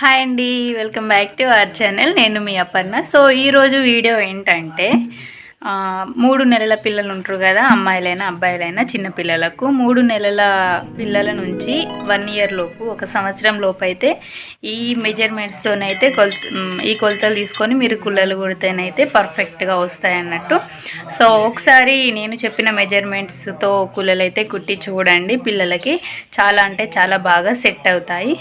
Hi అండి welcome back to our channel. నేను మీ అపర్ణ. సో ఈరోజు వీడియో ఏంటంటే మూడు నెలల పిల్లలు ఉంటారు కదా అమ్మాయిలైనా అబ్బాయిలైనా చిన్న పిల్లలకు. మూడు నెలల పిల్లల నుంచి వన్ ఇయర్ లోపు ఒక సంవత్సరం లోపు అయితే ఈ మెజర్మెంట్స్తోనైతే కొల్ ఈ కొలతలు తీసుకొని మీరు కుళ్ళలు కుడితేనైతే పర్ఫెక్ట్గా వస్తాయి అన్నట్టు సో ఒకసారి నేను చెప్పిన మెజర్మెంట్స్తో కుళ్ళలు అయితే కుట్టి చూడండి పిల్లలకి. చాలా అంటే చాలా బాగా సెట్ అవుతాయి.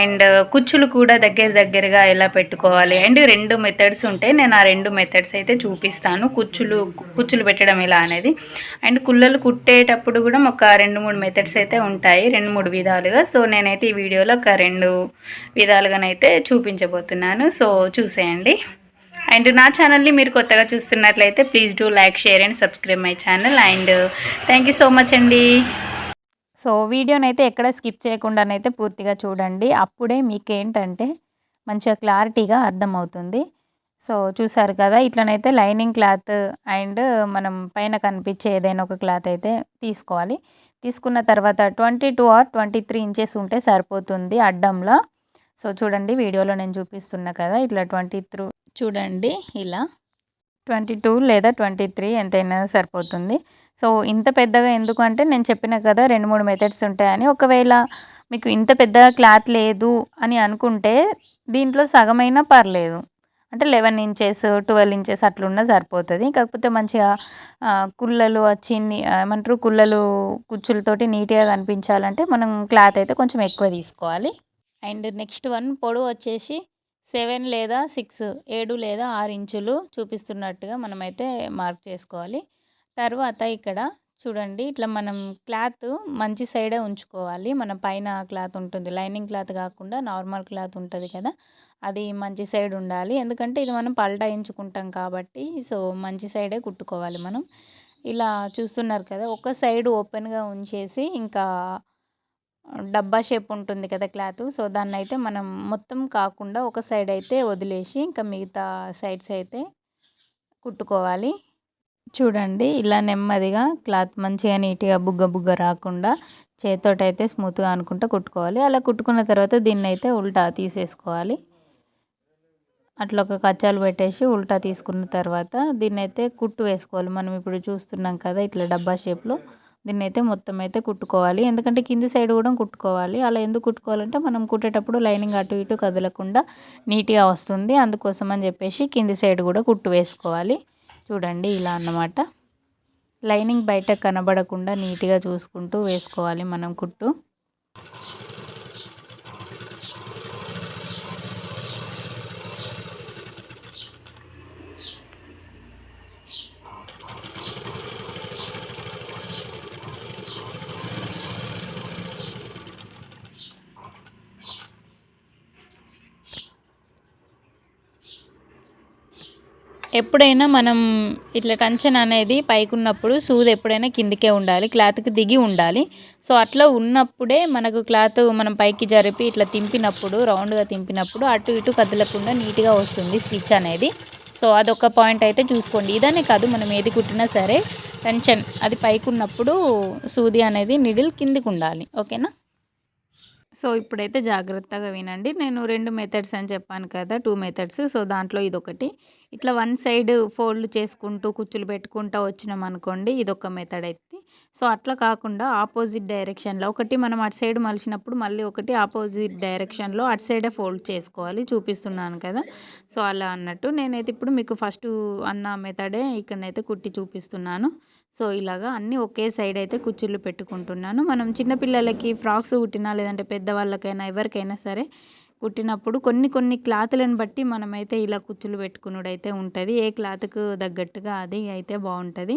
అండ్ కుచ్చులు కూడా దగ్గర దగ్గరగా ఎలా పెట్టుకోవాలి? అండ్ రెండు మెథడ్స్ ఉంటాయి నేను ఆ రెండు మెథడ్స్ అయితే చూపిస్తాను. కుచ్చులు కుచ్చులు పెట్టడం ఎలా అనేది. అండ్ కుళ్ళలు కుట్టేటప్పుడు కూడా ఒక రెండు మూడు మెథడ్స్ అయితే ఉంటాయి రెండు మూడు విధాలుగా. సో నేనైతే ఈ వీడియోలో ఒక రెండు విధాలుగానైతే చూపించబోతున్నాను. సో చూసేయండి. అండ్ నా ఛానల్ని మీరు కొత్తగా చూస్తున్నట్లయితే please do like share and subscribe my channel and thank you so much అండి. సో వీడియోనైతే ఎక్కడ స్కిప్ చేయకుండానైతే పూర్తిగా చూడండి. అప్పుడే మీకు ఏంటంటే మంచిగా క్లారిటీగా అర్థమవుతుంది. సో చూసారు కదా ఇట్లనైతే లైనింగ్ క్లాత్ అండ్ మనం పైన కనిపించే ఏదైనా ఒక క్లాత్ అయితే తీసుకోవాలి. తీసుకున్న తర్వాత twenty two or twenty three inches ఉంటే సరిపోతుంది అడ్డంలో. సో చూడండి వీడియోలో నేను చూపిస్తున్నా కదా ఇట్లా ట్వంటీ త్రూ చూడండి ఇలా. ట్వంటీ టూ లేదా ట్వంటీ త్రీ ఎంతైనా సరిపోతుంది. సో ఇంత పెద్దగా ఎందుకు అంటే నేను చెప్పిన కదా రెండు మూడు మెథడ్స్ ఉంటాయని. ఒకవేళ మీకు ఇంత పెద్దగా క్లాత్ లేదు అని అనుకుంటే దీంట్లో సగమైనా పర్లేదు. అంటే లెవెన్ ఇంచెస్ ట్వెల్వ్ ఇంచెస్ అట్లున్నా సరిపోతుంది. కాకపోతే మంచిగా కుళ్ళలు వచ్చి ఏమంటారు కుళ్ళలు కుచ్చులతోటి నీట్గా కనిపించాలంటే మనం క్లాత్ అయితే కొంచెం ఎక్కువ తీసుకోవాలి. అండ్ నెక్స్ట్ వన్ పొడవు వచ్చేసి సెవెన్ లేదా సిక్స్ ఏడు లేదా ఆరు ఇంచులు చూపిస్తున్నట్టుగా మనమైతే మార్క్ చేసుకోవాలి. తర్వాత ఇక్కడ చూడండి. ఇట్లా మనం క్లాత్ మంచి సైడే ఉంచుకోవాలి. మన పైన క్లాత్ ఉంటుంది. లైనింగ్ క్లాత్ కాకుండా నార్మల్ క్లాత్ ఉంటుంది కదా. అది మంచి సైడ్ ఉండాలి. ఎందుకంటే ఇది మనం పల్టాయించుకుంటాం కాబట్టి సో మంచి సైడే కుట్టుకోవాలి మనం. ఇలా చూస్తున్నారు కదా ఒక సైడ్ ఓపెన్గా ఉంచేసి ఇంకా డబ్బా షేప్ ఉంటుంది కదా క్లాత్. సో దాన్ని అయితే మనం మొత్తం కాకుండా ఒక సైడ్ అయితే వదిలేసి ఇంకా మిగతా సైడ్స్ అయితే కుట్టుకోవాలి. చూడండి ఇలా నెమ్మదిగా క్లాత్ మంచిగా నీట్గా బుగ్గ బుగ్గ రాకుండా చేతోటైతే స్మూత్గా అనుకుంటా కుట్టుకోవాలి. అలా కుట్టుకున్న తర్వాత దీన్ని అయితే ఉల్టా తీసేసుకోవాలి. అట్లా ఒక కచ్చాలు పెట్టేసి ఉల్టా తీసుకున్న తర్వాత దీన్ని అయితే కుట్టు వేసుకోవాలి. మనం ఇప్పుడు చూస్తున్నాం కదా ఇట్లా డబ్బా షేప్లో దీన్ని అయితే మొత్తం అయితే కుట్టుకోవాలి. ఎందుకంటే కింది సైడ్ కూడా కుట్టుకోవాలి. అలా ఎందుకు కుట్టుకోవాలంటే మనం కుట్టేటప్పుడు లైనింగ్ అటు ఇటు కదలకుండా నీట్గా వస్తుంది. అందుకోసం అని చెప్పేసి కింది సైడ్ కూడా కుట్టు వేసుకోవాలి. చూడండి ఇలా అన్నమాట. లైనింగ్ బయట కనబడకుండా నీట్గా చూసుకుంటూ వేసుకోవాలి మనం కుట్టు. ఎప్పుడైనా మనం ఇట్లా కంచెన్ అనేది పైకి ఉన్నప్పుడు సూది ఎప్పుడైనా కిందికే ఉండాలి క్లాత్కి దిగి ఉండాలి. సో అట్లా ఉన్నప్పుడే మనకు క్లాత్ మనం పైకి జరిపి ఇట్లా తింపినప్పుడు రౌండ్గా తింపినప్పుడు అటు ఇటు కదలకుండా నీట్గా వస్తుంది స్టిచ్ అనేది. సో అదొక పాయింట్ అయితే చూసుకోండి. ఇదనే కాదు మనం ఏది కుట్టినా సరే టెన్షన్ అది పైకి ఉన్నప్పుడు సూది అనేది నిడిల్ కిందికి ఉండాలి. ఓకేనా? సో ఇప్పుడైతే జాగ్రత్తగా వినండి. నేను రెండు మెథడ్స్ అని చెప్పాను కదా టూ మెథడ్స్ సో దాంట్లో ఇదొకటి. ఇట్లా వన్ సైడ్ ఫోల్డ్ చేసుకుంటూ కుచ్చులు పెట్టుకుంటూ వచ్చినాం అనుకోండి ఇదొక మెథడ్ అయితే. సో అట్లా కాకుండా ఆపోజిట్ డైరెక్షన్లో ఒకటి మనం అటు సైడ్ మలిచినప్పుడు మళ్ళీ ఒకటి ఆపోజిట్ డైరెక్షన్లో అటు సైడే ఫోల్డ్ చేసుకోవాలి చూపిస్తున్నాను కదా. సో అలా అన్నట్టు నేనైతే ఇప్పుడు మీకు ఫస్ట్ అన్న మెథడే ఇక్కడనైతే కుట్టి చూపిస్తున్నాను. సో ఇలాగా అన్నీ ఒకే సైడ్ అయితే కుచ్చుళ్ళు పెట్టుకుంటున్నాను. మనం చిన్నపిల్లలకి ఫ్రాక్స్ కుట్టినా లేదంటే పెద్దవాళ్ళకైనా ఎవరికైనా సరే కుట్టినప్పుడు కొన్ని కొన్ని క్లాతులను బట్టి మనమైతే ఇలా కుచ్చులు పెట్టుకునుడైతే ఉంటుంది. ఏ క్లాత్కు తగ్గట్టుగా అది అయితే బాగుంటుంది.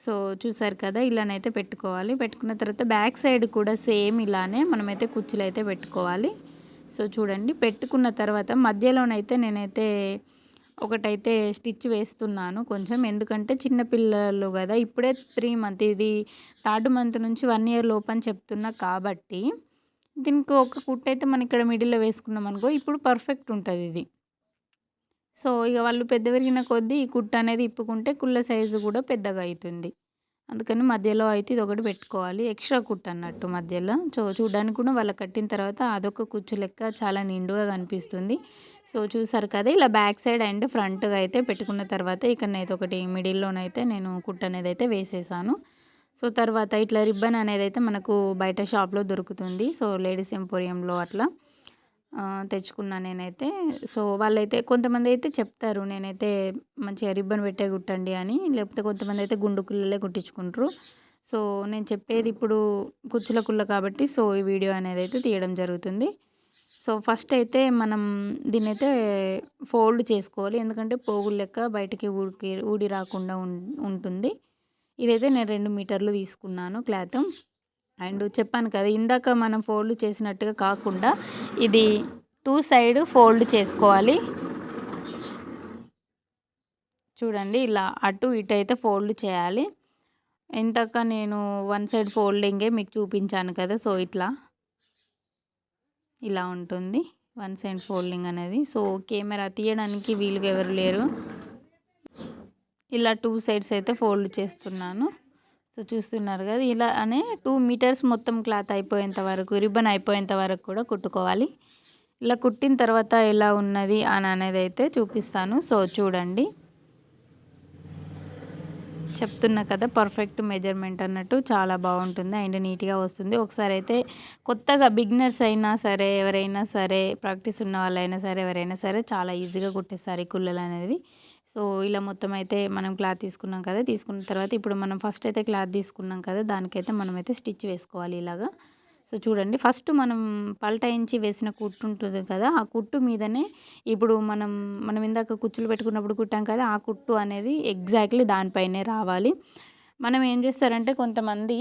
సో చూసారు కదా ఇలానైతే పెట్టుకోవాలి. పెట్టుకున్న తర్వాత బ్యాక్ సైడ్ కూడా సేమ్ ఇలానే మనమైతే కుచ్చులు అయితే పెట్టుకోవాలి. సో చూడండి పెట్టుకున్న తర్వాత మధ్యలోనైతే నేనైతే ఒకటైతే స్టిచ్ వేస్తున్నాను కొంచెం. ఎందుకంటే చిన్నపిల్లలు కదా ఇప్పుడే త్రీ మంత్ ఇది థర్డ్ మంత్ నుంచి వన్ ఇయర్ లోపని చెప్తున్నా కాబట్టి దీనికి ఒక కుట్టు అయితే మనం ఇక్కడ మిడిల్లో వేసుకున్నాం అనుకో ఇప్పుడు పర్ఫెక్ట్ ఉంటుంది ఇది. సో ఇక వాళ్ళు పెద్ద పెరిగిన కొద్దీ ఈ కుట్టు అనేది ఇప్పుకుంటే కుళ్ళ సైజు కూడా పెద్దగా అవుతుంది అందుకని మధ్యలో అయితే ఇది ఒకటి పెట్టుకోవాలి. ఎక్స్ట్రా కుట్టు అన్నట్టు మధ్యలో. సో చూడడానికి కూడా వాళ్ళు కట్టిన తర్వాత అదొక కుచ్చు లెక్క చాలా నిండుగా కనిపిస్తుంది. సో చూసారు కదా ఇలా బ్యాక్ సైడ్ అండ్ ఫ్రంట్గా అయితే పెట్టుకున్న తర్వాత ఇక్కడనైతే ఒకటి మిడిల్లోనైతే నేను కుట్టు అనేది అయితే వేసేసాను. సో తర్వాత ఇట్లా రిబ్బన్ అనేది అయితే మనకు బయట షాప్లో దొరుకుతుంది. సో లేడీస్ ఎంపోరియంలో అట్లా తెచ్చుకున్నా నేనైతే. సో వాళ్ళైతే కొంతమంది అయితే చెప్తారు నేనైతే మంచిగా రిబ్బన్ పెట్టే కుట్టండి అని. లేకపోతే కొంతమంది అయితే గుండు కుళ్ళలే కుట్టించుకుంటారు. సో నేను చెప్పేది ఇప్పుడు కుచ్చుల కుళ్ళ కాబట్టి సో ఈ వీడియో అనేది అయితే తీయడం జరుగుతుంది. సో ఫస్ట్ అయితే మనం దీన్ని అయితే ఫోల్డ్ చేసుకోవాలి. ఎందుకంటే పోగులు లెక్క బయటికి ఊడికి ఊడి రాకుండా ఉం- ఉంటుంది. ఇదైతే నేను రెండు మీటర్లు తీసుకున్నాను క్లాత్. అండ్ చెప్పాను కదా ఇందాక మనం ఫోల్డ్ చేసినట్టుగా కాకుండా ఇది టూ సైడ్ ఫోల్డ్ చేసుకోవాలి. చూడండి ఇలా అటు ఇటు అయితే ఫోల్డ్ చేయాలి. ఇంతక నేను వన్ సైడ్ ఫోల్డింగే మీకు చూపించాను కదా సో ఇట్లా. ఇలా ఉంటుంది వన్ సైడ్ ఫోల్డింగ్ అనేది. సో కెమెరా తీయడానికి వీలుగా ఎవరు లేరు. ఇలా టూ సైడ్స్ అయితే ఫోల్డ్ చేస్తున్నాను. సో చూస్తున్నారు కదా ఇలా అనే టూ మీటర్స్ మొత్తం క్లాత్ అయిపోయేంత వరకు రిబ్బన్ అయిపోయేంత వరకు కూడా కుట్టుకోవాలి. ఇలా కుట్టిన తర్వాత ఎలా ఉన్నది అని అనేది అయితే చూపిస్తాను. సో చూడండి. చెప్తున్నా కదా పర్ఫెక్ట్ మెజర్మెంట్ అన్నట్టు చాలా బాగుంటుంది అండ్ నీట్గా వస్తుంది. ఒకసారి అయితే కొత్తగా బిగినర్స్ అయినా సరే ఎవరైనా సరే ప్రాక్టీస్ ఉన్న వాళ్ళైనా సరే ఎవరైనా సరే చాలా ఈజీగా కుట్టేస్తారు ఈ కుల్లలు అనేది సో ఇలా మొత్తం అయితే మనం క్లాత్ తీసుకున్నాం కదా తీసుకున్న తర్వాత ఇప్పుడు మనం ఫస్ట్ అయితే క్లాత్ తీసుకున్నాం కదా దానికైతే మనమైతే స్టిచ్ వేసుకోవాలి ఇలాగా. సో చూడండి ఫస్ట్ మనం పల్టాయించి వేసిన కుట్టు ఉంటుంది కదా ఆ కుట్టు మీదనే ఇప్పుడు మనం మనం ఇందాక కుచ్చులు పెట్టుకున్నప్పుడు కుట్టాం కదా ఆ కుట్టు అనేది ఎగ్జాక్ట్లీ దానిపైనే రావాలి. మనం ఏం చేస్తారంటే కొంతమంది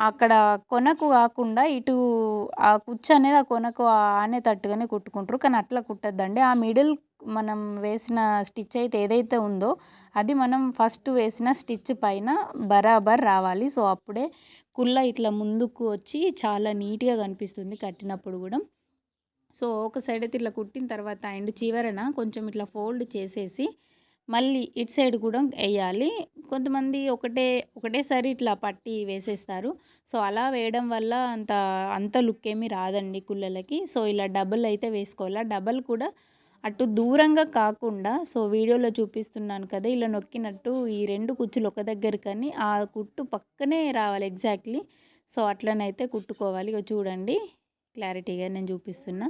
అక్కడ కొనకు కాకుండా ఇటు ఆ కుచ్చు అనేది ఆ కొనకు ఆనే తట్టుగానే కుట్టుకుంటారు కానీ అట్లా కుట్టద్దండి. ఆ మిడిల్ మనం వేసిన స్టిచ్ అయితే ఏదైతే ఉందో అది మనం ఫస్ట్ వేసిన స్టిచ్ పైన బరాబర్ రావాలి. సో అప్పుడే కుల్ల ఇట్లా ముందుకు వచ్చి చాలా నీట్గా కనిపిస్తుంది కట్టినప్పుడు కూడా. సో ఒక సైడ్ అయితే ఇట్లా కుట్టిన తర్వాత అండ్ చివరన కొంచెం ఇట్లా ఫోల్డ్ చేసేసి మళ్ళీ ఇటు సైడ్ కూడా వేయాలి. కొంతమంది ఒకటే ఒకటేసారి ఇట్లా పట్టి వేసేస్తారు. సో అలా వేయడం వల్ల అంత అంత లుక్ ఏమీ రాదండి కుల్లలకి సో ఇలా డబల్ అయితే వేసుకోవాలి. డబల్ కూడా అటు దూరంగా కాకుండా సో వీడియోలో చూపిస్తున్నాను కదా ఇలా నొక్కినట్టు ఈ రెండు కుచ్చులు ఒక దగ్గరకని ఆ కుట్టు పక్కనే రావాలి ఎగ్జాక్ట్లీ సో అట్లనైతే కుట్టుకోవాలి. ఇక చూడండి క్లారిటీగా నేను చూపిస్తున్నా.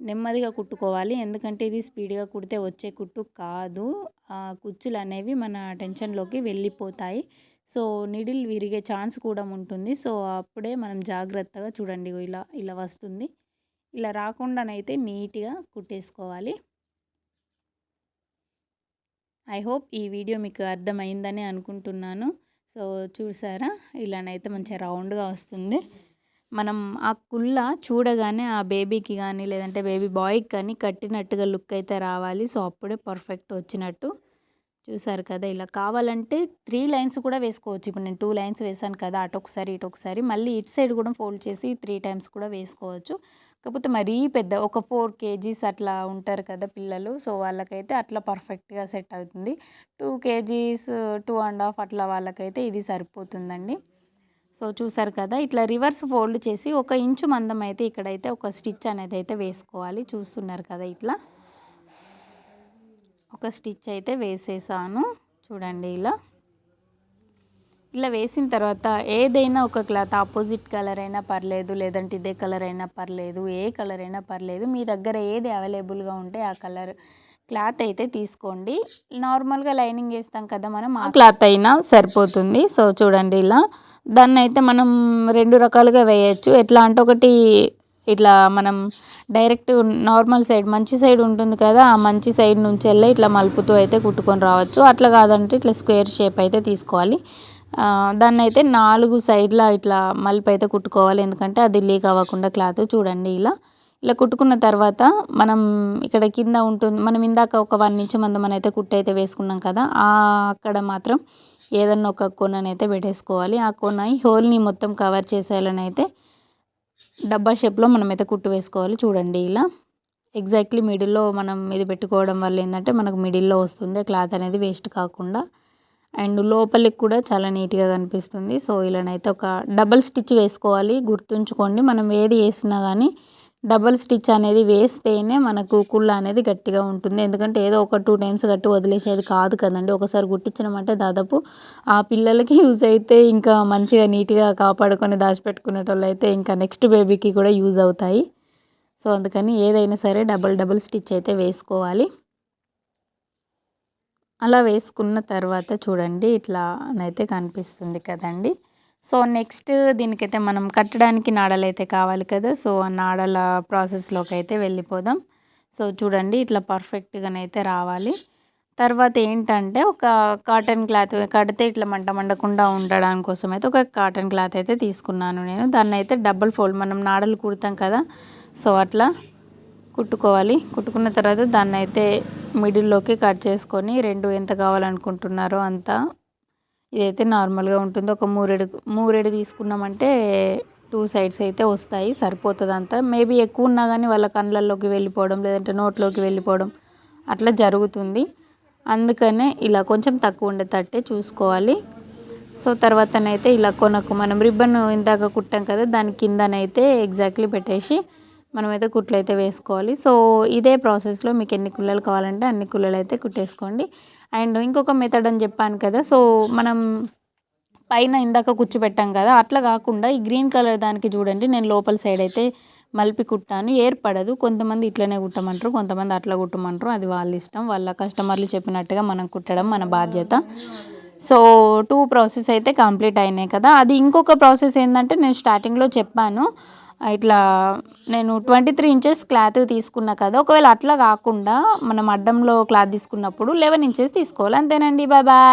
నెమ్మదిగా కుట్టుకోవాలి. ఎందుకంటే ఇది స్పీడ్గా కుడితే వచ్చే కుట్టు కాదు. ఆ కుచ్చులు అనేవి మన టెన్షన్లోకి వెళ్ళిపోతాయి. సో నిడిల్ విరిగే ఛాన్స్ కూడా ఉంటుంది. సో అప్పుడే మనం జాగ్రత్తగా చూడండి ఇలా ఇలా వస్తుంది. ఇలా రాకుండానైతే నీట్గా కుట్టేసుకోవాలి. ఐ హోప్ ఈ వీడియో మీకు అర్థమైందని అనుకుంటున్నాను. సో చూసారా? ఇలానైతే మంచిగా రౌండ్గా వస్తుంది. మనం ఆ కుల్ల చూడగానే ఆ బేబీకి కానీ లేదంటే బేబీ బాయ్కి కానీ కట్టినట్టుగా లుక్ అయితే రావాలి. సో అప్పుడే పర్ఫెక్ట్ వచ్చినట్టు. చూసారు కదా? ఇలా కావాలంటే త్రీ లైన్స్ కూడా వేసుకోవచ్చు. ఇప్పుడు నేను టూ లైన్స్ వేసాను కదా అటు ఒకసారి ఇటు ఒకసారి మళ్ళీ ఇటు సైడ్ కూడా ఫోల్డ్ చేసి త్రీ టైమ్స్ కూడా వేసుకోవచ్చు. కాకపోతే మరీ పెద్ద ఒక ఫోర్ కేజీస్ అట్లా ఉంటారు కదా పిల్లలు. సో వాళ్ళకైతే అట్లా పర్ఫెక్ట్గా సెట్ అవుతుంది. Two kgs two and half అట్లా వాళ్ళకైతే ఇది సరిపోతుందండి. సో చూసారు కదా ఇట్లా రివర్స్ ఫోల్డ్ చేసి ఒక ఇంచు మందం అయితే ఇక్కడైతే ఒక స్టిచ్ అనేది అయితే వేసుకోవాలి. చూస్తున్నారు కదా ఇట్లా. ఒక స్టిచ్ అయితే వేసేసాను. చూడండి ఇలా. ఇలా వేసిన తర్వాత ఏదైనా ఒక క్లాత్ ఆపోజిట్ కలర్ అయినా పర్లేదు లేదంటే ఇదే కలర్ అయినా పర్లేదు ఏ కలర్ అయినా పర్లేదు మీ దగ్గర ఏది అవైలబుల్గా ఉంటే ఆ కలర్ క్లాత్ అయితే తీసుకోండి. నార్మల్గా లైనింగ్ వేస్తాం కదా మనం ఆ క్లాత్ అయినా సరిపోతుంది. సో చూడండి ఇలా. దాన్ని అయితే మనం రెండు రకాలుగా వేయచ్చు. ఎట్లా అంటే ఒకటి ఇట్లా మనం డైరెక్ట్ నార్మల్ సైడ్ మంచి సైడ్ ఉంటుంది కదా ఆ మంచి సైడ్ నుంచి వెళ్ళి ఇట్లా మలుపుతూ అయితే కుట్టుకొని రావచ్చు. అట్లా కాదంటే ఇట్లా స్క్వేర్ షేప్ అయితే తీసుకోవాలి. దాన్ని అయితే నాలుగు సైడ్ల ఇట్లా మలుపు అయితే కుట్టుకోవాలి. ఎందుకంటే అది లీక్ అవ్వకుండా క్లాత్ చూడండి ఇలా. ఇలా కుట్టుకున్న తర్వాత మనం ఇక్కడ కింద ఉంటుంది మనం ఇందాక ఒక వన్ ఇంచ్ మందం అయితే కుట్టు అయితే వేసుకున్నాం కదా అక్కడ మాత్రం ఏదన్నా ఒక కొననైతే పెట్టేసుకోవాలి. ఆ కొన ఈ హోల్ని మొత్తం కవర్ చేసేయాలని అయితే డబ్బా షేప్లో మనమైతే కుట్టు వేసుకోవాలి. చూడండి ఇలా. ఎగ్జాక్ట్లీ మిడిల్లో మనం ఇది పెట్టుకోవడం వల్ల ఏంటంటే మనకు మిడిల్లో వస్తుంది క్లాత్ అనేది వేస్ట్ కాకుండా. అండ్ లోపలికి కూడా చాలా నీట్గా కనిపిస్తుంది. సో ఇలానైతే ఒక డబల్ స్టిచ్ వేసుకోవాలి. గుర్తుంచుకోండి మనం ఏది వేసినా కానీ డబల్ స్టిచ్ అనేది వేస్తేనే మనకు కుళ్ళ అనేది గట్టిగా ఉంటుంది. ఎందుకంటే ఏదో ఒక టూ టైమ్స్ గట్టి వదిలేసేది కాదు కదండి. ఒకసారి కుట్టించినామంటే దాదాపు ఆ పిల్లలకి యూజ్ అయితే ఇంకా మంచిగా నీట్గా కాపాడుకొని దాచిపెట్టుకునేటోళ్ళు అయితే ఇంకా నెక్స్ట్ బేబీకి కూడా యూజ్ అవుతాయి. సో అందుకని ఏదైనా సరే డబల్ డబల్ స్టిచ్ అయితే వేసుకోవాలి. అలా వేసుకున్న తర్వాత చూడండి ఇట్లా అయితే కనిపిస్తుంది కదండి. సో నెక్స్ట్ దీనికైతే మనం కట్టడానికి నాడలు అయితే కావాలి కదా సో ఆ నాడల ప్రాసెస్లోకి అయితే వెళ్ళిపోదాం. సో చూడండి ఇట్లా పర్ఫెక్ట్గానైతే రావాలి. తర్వాత ఏంటంటే ఒక కాటన్ క్లాత్ కడితే ఇట్లా మంట మండకుండా ఉండడానికి కోసం అయితే ఒక కాటన్ క్లాత్ అయితే తీసుకున్నాను నేను. దాన్ని అయితే డబుల్ ఫోల్డ్ మనం నాడలు కుడతాం కదా సో అట్లా కుట్టుకోవాలి. కుట్టుకున్న తర్వాత దాన్ని అయితే మిడిల్లోకి కట్ చేసుకొని రెండు ఎంత కావాలనుకుంటున్నారో అంత. ఇదైతే నార్మల్గా ఉంటుంది. ఒక మూరెడు మూరెడు తీసుకున్నామంటే టూ సైడ్స్ అయితే వస్తాయి సరిపోతుంది అంతా. మేబీ ఎక్కువ ఉన్నా కానీ వాళ్ళ కళ్ళల్లోకి వెళ్ళిపోవడం లేదంటే నోట్లోకి వెళ్ళిపోవడం అట్లా జరుగుతుంది. అందుకనే ఇలా కొంచెం తక్కువ ఉండేటట్టే చూసుకోవాలి. సో తర్వాతనైతే ఇలా కొనకు. మనం రిబ్బన్ ఇందాక కుట్టాం కదా దాని కిందనైతే ఎగ్జాక్ట్లీ పెట్టేసి మనమైతే కుట్లు అయితే వేసుకోవాలి. సో ఇదే ప్రాసెస్లో మీకు ఎన్ని కుల్లలు కావాలంటే అన్ని కుల్లలు అయితే కుట్టేసుకోండి. అండ్ ఇంకొక మెథడ్ అని చెప్పాను కదా సో మనం పైన ఇందాక కూర్చోబెట్టాం కదా అట్లా కాకుండా ఈ గ్రీన్ కలర్ దానికి చూడండి నేను లోపల సైడ్ అయితే మలిపి కుట్టాను. ఏర్పడదు కొంతమంది ఇట్లనే కుట్టమంటారు కొంతమంది అట్లా కుట్టమంటారు. అది వాళ్ళ ఇష్టం వాళ్ళ కస్టమర్లు చెప్పినట్టుగా మనం కుట్టడం మన బాధ్యత. సో టూ ప్రాసెస్ అయితే కంప్లీట్ అయినాయి కదా. అది ఇంకొక ప్రాసెస్ ఏంటంటే నేను స్టార్టింగ్లో చెప్పాను. ఇట్లా నేను ట్వంటీ త్రీ ఇంచెస్ క్లాత్ తీసుకున్నా కదా ఒకవేళ అట్లా కాకుండా మనం అడ్డంలో క్లాత్ తీసుకున్నప్పుడు లెవెన్ ఇంచెస్ తీసుకోవాలి. అంతేనండి బాయ్ బాయ్.